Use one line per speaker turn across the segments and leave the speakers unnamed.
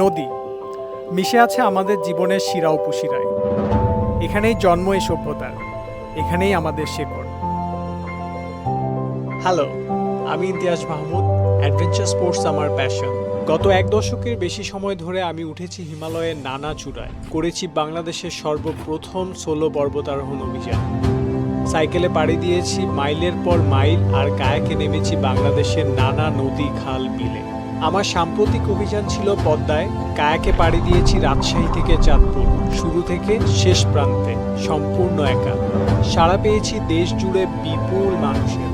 নদী। মিশে আছে আমাদের জীবনের শিরা উপশিরায়। এখানেই জন্ম এই সভ্যতার এখানেই আমাদের শেকড়। হ্যালো আমি ইতিহাস মাহমুদ অ্যাডভেঞ্চার স্পোর্টস আমার প্যাশন গত এক দশকের বেশি সময় ধরে আমি উঠেছি হিমালয়ের নানা চূড়ায়। করেছি বাংলাদেশের সর্বপ্রথম সোলো পর্বতারোহণ অভিযান। সাইকেলে পাড়ি দিয়েছি মাইলের পর মাইল আর কায়াকে নেমেছি বাংলাদেশের নানা নদী খাল বিলে। আমার সাম্প্রতিক অভিযান ছিল পদ্মায়। কায়াকে পাড়ি দিয়েছি রাজশাহী থেকে চাঁদপুর। শুরু থেকে শেষ প্রান্তে, সম্পূর্ণ একা। সাড়া পেয়েছি দেশ জুড়ে বিপুল মানুষের।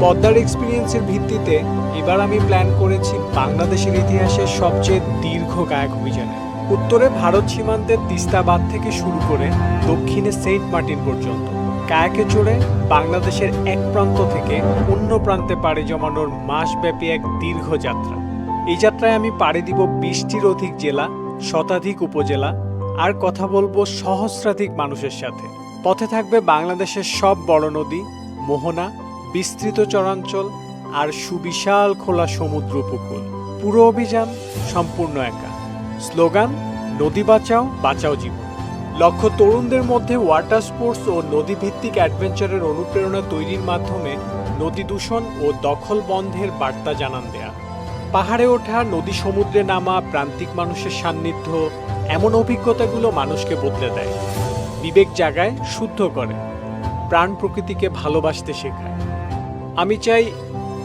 পদ্মার এক্সপিরিয়েন্সের ভিত্তিতে এবার আমি প্ল্যান করেছি বাংলাদেশের ইতিহাসের সবচেয়ে দীর্ঘ কায়াক অভিযানে। উত্তরে ভারত সীমান্তের তিস্তাবাদ থেকে শুরু করে দক্ষিণে সেন্ট মার্টিন পর্যন্ত। কায়াকে চড়ে বাংলাদেশের এক প্রান্ত থেকে অন্য প্রান্তে পাড়ি জমানোর মাসব্যাপী এক দীর্ঘ যাত্রা। এই যাত্রায় আমি পাড়ি দিব বিশটির অধিক জেলা, শতাধিক উপজেলা, আর কথা বলব সহস্রাধিক মানুষের সাথে। পথে থাকবে বাংলাদেশের সব বড় নদী, মোহনা, বিস্তৃত চরাঞ্চল, আর সুবিশাল খোলা সমুদ্র উপকূল। পুরো অভিযান সম্পূর্ণ একা। স্লোগান, নদী বাঁচাও বাঁচাও জীবন। লক্ষ্য, তরুণদের মধ্যে ওয়াটার স্পোর্টস ও নদীভিত্তিক অ্যাডভেঞ্চারের অনুপ্রেরণা তৈরির মাধ্যমে নদী দূষণ ও দখল বন্ধের বার্তা জানান দেয়া। পাহাড়ে ওঠা, নদী সমুদ্রে নামা, প্রান্তিক মানুষের সান্নিধ্য, এমন অভিজ্ঞতাগুলো মানুষকে বদলে দেয়। বিবেক জাগায় শুদ্ধ করে। প্রাণ প্রকৃতিকে ভালোবাসতে শেখায়। আমি চাই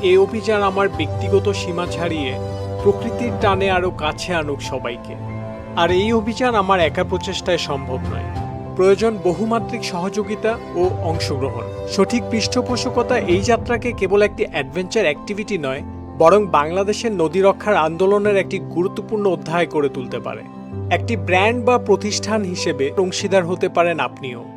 এই অভিযান আমার ব্যক্তিগত সীমা ছাড়িয়ে প্রকৃতির টানে আরও কাছে আনুক সবাইকে। আর এই অভিযান আমার একা প্রচেষ্টায় সম্ভব নয়। প্রয়োজন বহুমাত্রিক সহযোগিতা ও অংশগ্রহণ। সঠিক পৃষ্ঠপোষকতা এই যাত্রাকে কেবল একটি অ্যাডভেঞ্চার অ্যাক্টিভিটি নয়, বরং বাংলাদেশের নদী রক্ষার আন্দোলনের একটি গুরুত্বপূর্ণ অধ্যায় করে তুলতে পারে। একটি ব্র্যান্ড বা প্রতিষ্ঠান হিসেবে অংশীদার হতে পারেন আপনিও।